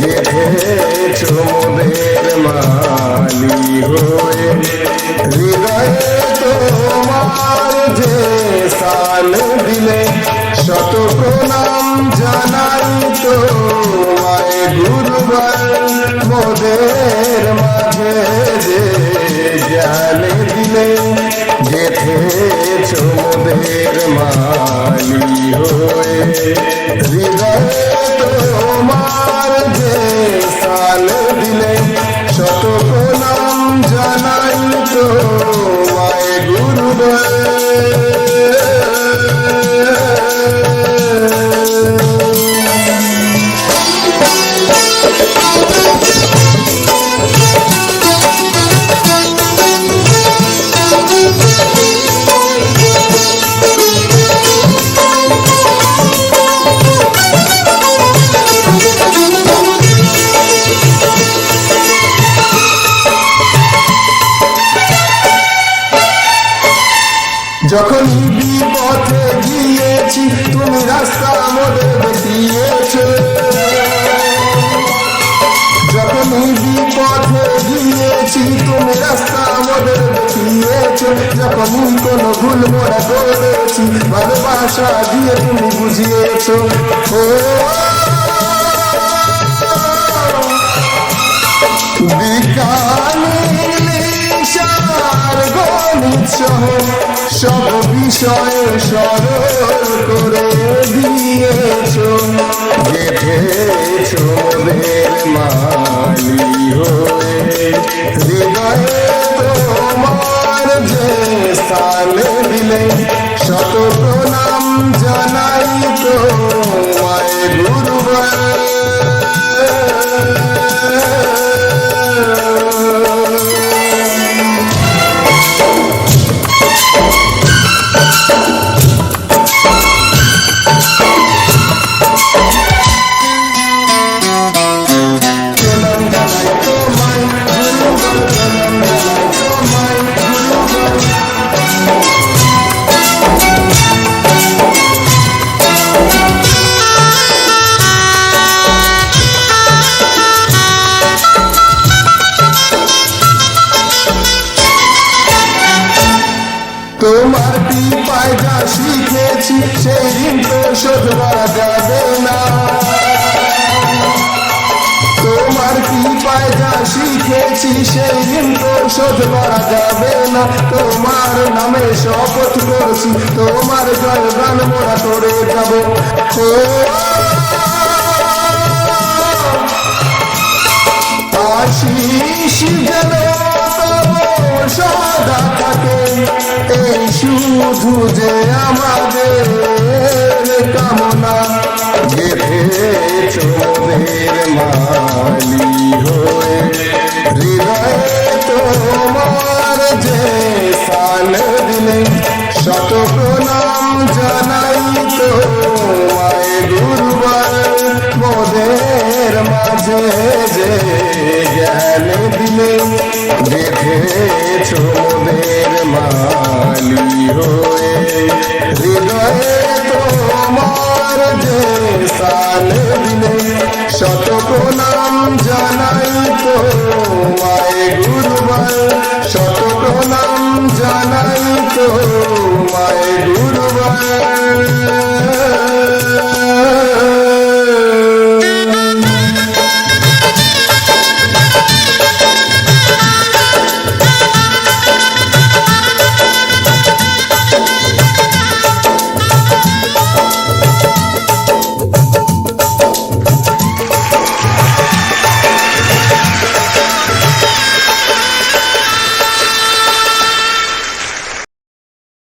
গেথে চোদের মালি হয়ে হৃদয়ে তোমার যে সাল দিলে শতক নাম জানাই তোমায় গুরুবার মোদের মাঝে যে জ্ঞান দিলে গেথে চোদের মালি হয়ে। যখন বিপথে গিয়েছি, তুমি রাস্তা মোদের দেখিয়েছ যখন বিপথে গিয়েছি, তুমি রাস্তা মোদের দেখিয়েছ যখন কোন ভুল মোরা করেছি, ভালোবাসা দিয়ে তুমি বুঝিয়েছ। ও বিজ্ঞানীর গণিত সহ সব বিষয়ে সরল করে দিয়েছ, গেথেছ মোদের মালি হয়ে। হৃদয়ে তোমার যে স্থান দিলে শত তোমার পিপায় যা শিখেছি সেই ঋণ তো শোধ যাবে না। তোমার কৃপায় যা শিখেছি সেই ঋণ তো শোধ যাবে না। তোমার নামে শপথ করছি, তোমার করে যাব। আশিস শুধু যে আমাদের কামনা গেথেছ মোদের মালি হয়ে, হৃদয়ে তোমার যে সাল দিলে শত প্রণাম জানাই তো মায় গুরুবার মোদের মাঝে যে জ্ঞান দিলে দেখে চোদের মালি হয়ে। হৃদয়ে তোমার যে সাল দিলে শত প্রণাম জানাই তোমায় গুরুবার শত প্রণাম জানাই তোমায়